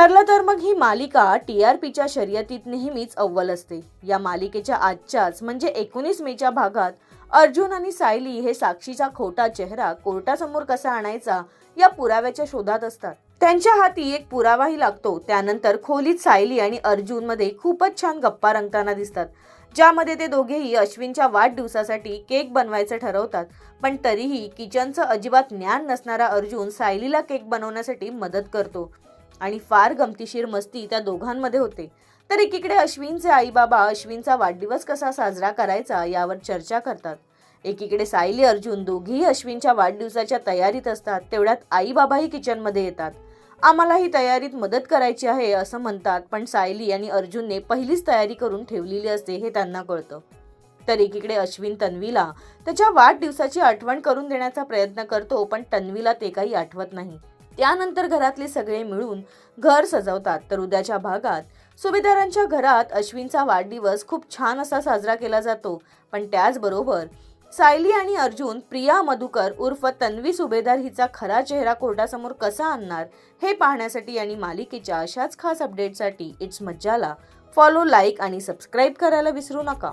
ठरलं तर मग ही मालिका टी आर पीच्या शर्यतीत नेहमीच अव्वल असते. या मालिकेच्या आजच्याच म्हणजे एकोणीस मेच्या भागात अर्जुन आणि सायली हे साक्षीचा खोटा चेहरा कोर्टासमोर कसा आणायचा या पुराव्याच्या शोधात असतात. त्यांच्या हाती एक पुरावाही लागतो. त्यानंतर खोलीत सायली आणि अर्जुनमध्ये खूपच छान गप्पा रंगताना दिसतात ज्यामध्ये ते दोघेही अश्विनच्या वाढदिवसासाठी केक बनवायचं ठरवतात. पण तरीही किचनचं अजिबात ज्ञान नसणारा अर्जुन सायलीला केक बनवण्यासाठी मदत करतो. आणि फार गमतीशीर मस्ती त्या दोघांमध्ये होते. तर एकीकडे अश्विनचे आई बाबा अश्विनचा वाढदिवस कसा साजरा करायचा यावर चर्चा करतात. एकीकडे सायली अर्जुन दोघीही अश्विनच्या वाढदिवसाच्या तयारीत असतात तेवढ्यात आई बाबाही किचनमध्ये येतात. आम्हाला ही तयारीत मदत करायची आहे असं म्हणतात पण सायली आणि अर्जुनने पहिलीच तयारी करून ठेवलेली असते हे त्यांना कळतं. तर एकीकडे अश्विन तन्वीला त्याच्या वाढदिवसाची आठवण करून देण्याचा प्रयत्न करतो पण तन्वीला ते काही आठवत नाही. त्यानंतर घरातले सगळे मिळून घर सजवतात. तर उद्याच्या भागात सुभेदारांच्या घरात अश्विनचा वाढदिवस खूप छान असा साजरा केला जातो. पण त्याचबरोबर सायली आणि अर्जुन प्रिया मधुकर उर्फ तन्वी सुभेदार हिचा खरा चेहरा कोर्टासमोर कसा आणणार हे पाहण्यासाठी आणि मालिकेच्या अशाच खास अपडेटसाठी इट्स मज्जाला फॉलो लाईक आणि सबस्क्राईब करायला विसरू नका.